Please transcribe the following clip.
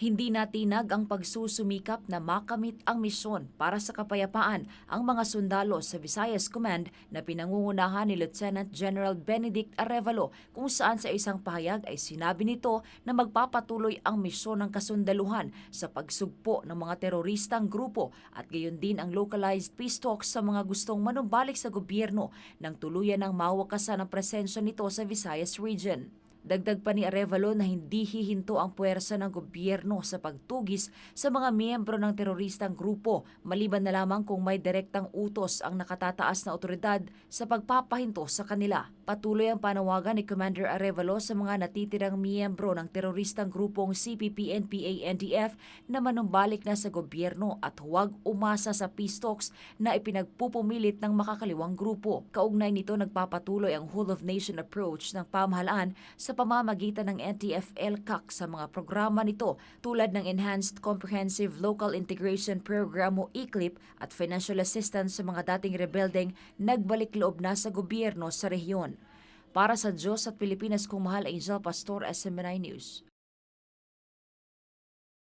Hindi natinag ang pagsusumikap na makamit ang misyon para sa kapayapaan ang mga sundalo sa Visayas Command na pinangungunahan ni Lieutenant General Benedict Arevalo kung saan sa isang pahayag ay sinabi nito na magpapatuloy ang misyon ng kasundaluhan sa pagsugpo ng mga teroristang grupo at gayon din ang localized peace talks sa mga gustong manumbalik sa gobyerno nang tuluyan ng mawakasan ang presensya nito sa Visayas region. Dagdag pa ni Arevalo na hindi hihinto ang puwersa ng gobyerno sa pagtugis sa mga miyembro ng teroristang grupo maliban na lamang kung may direktang utos ang nakatataas na otoridad sa pagpapahinto sa kanila. Patuloy ang panawagan ni Commander Arevalo sa mga natitirang miyembro ng teroristang grupong CPP-NPA-NDF na manumbalik na sa gobyerno at huwag umasa sa peace talks na ipinagpupumilit ng makakaliwang grupo. Kaugnay nito nagpapatuloy ang whole of nation approach ng pamahalaan sa pamamagitan ng NTF-ELCAC sa mga programa nito tulad ng Enhanced Comprehensive Local Integration Program o ECLIP at financial assistance sa mga dating rebeldeng nagbalik loob na sa gobyerno sa rehiyon. Para sa Diyos at Pilipinas kung mahal Angel Pastor SMNI News.